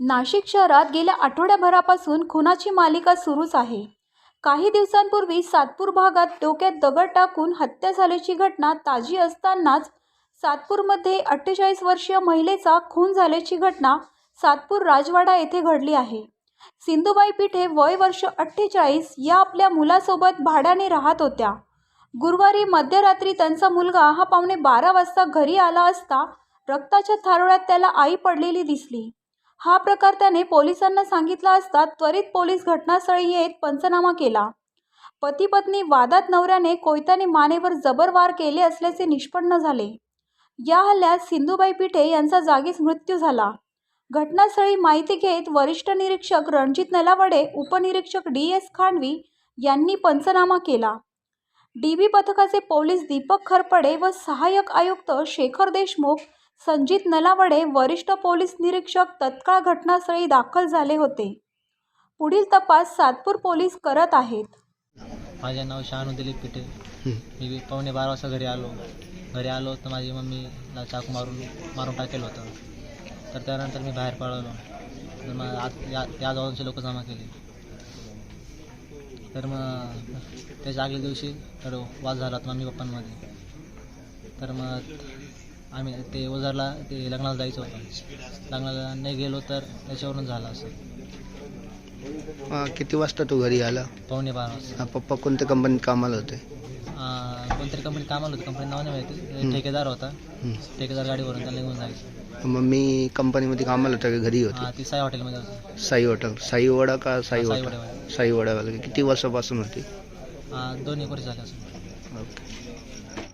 नाशिक शहरात गेल्या आठवड्याभरापासून खुनाची मालिका सुरूच आहे. काही दिवसांपूर्वी सातपूर भागात डोक्यात दगड टाकून हत्या झाल्याची घटना ताजी असतानाच सातपूरमध्ये अठ्ठेचाळीस वर्षीय महिलेचा खून झाल्याची घटना सातपूर राजवाडा येथे घडली आहे. सिंधुबाई पिठे वय वर्ष अठ्ठेचाळीस या आपल्या मुलासोबत भाड्याने राहत होत्या. गुरुवारी मध्यरात्री त्यांचा मुलगा हा पावणे बारा वाजता घरी आला असता रक्ताच्या थारोळ्यात त्याला आई पडलेली दिसली. हा प्रकार त्याने पोलिसांना सांगितला असता त्वरित पोलीस घटनास्थळी येत पंचनामा केला. पती पत्नी वादात नवऱ्याने कोयत्याने मानेवर जबर वार केले असल्याचे निष्पन्न झाले. या हल्ल्यात सिंधुबाई पिठे यांचा जागीच मृत्यू झाला. घटनास्थळी माहिती घेत वरिष्ठ निरीक्षक रणजित नलावडे उपनिरीक्षक डी एस खांडवी यांनी पंचनामा केला. डी बी पथकाचे पोलीस दीपक खरपडे व सहाय्यक आयुक्त शेखर देशमुख संजित नलावडे वरिष्ठ पोलीस निरीक्षक तत्काळ घटनास्थळी दाखल झाले होते. पुढील तपास सातपूर पोलीस करत आहेत. माझे नाव शहानू दिलीप पिठे मी पावणे बारा वाजता घरी आलो. घरी आलो तर माझी मम्मीला चाकू मारून मारून टाकेलं होतं. तर त्यानंतर मी बाहेर पळालो. तर मग आज या त्या जवळचे लोक जमा केले. तर मग त्याच्या आगल्या दिवशी तर वाद झाला होता मम्मी पप्पांमध्ये. तर मग आम्ही ते ओझरला ते लग्नाला जायचं होतं. लग्नाला नाही गेलो तर त्याच्यावरून झालं असं. हा, किती वाजता तू घरी आला? पावणे बारा वाजता. पप्पा कोणत्या कंपनीत कामाला होते? अं, कोणतरी कंपनी कामाला होती. कंपनी नाव नाही माहिती. ठेकेदार होता. हं. ठेकेदार गाडीवरून त्याला निघून जायचं. मम्मी कंपनीमध्ये कामाला होता का घरी होती. ती साई हॉटेलमध्ये होती. साई हॉटेल. साई वडा का साई साई हॉटेल? वडेवाले. साई वडावाला किती वर्षापासून होती? दोन एक वर्ष झाले असं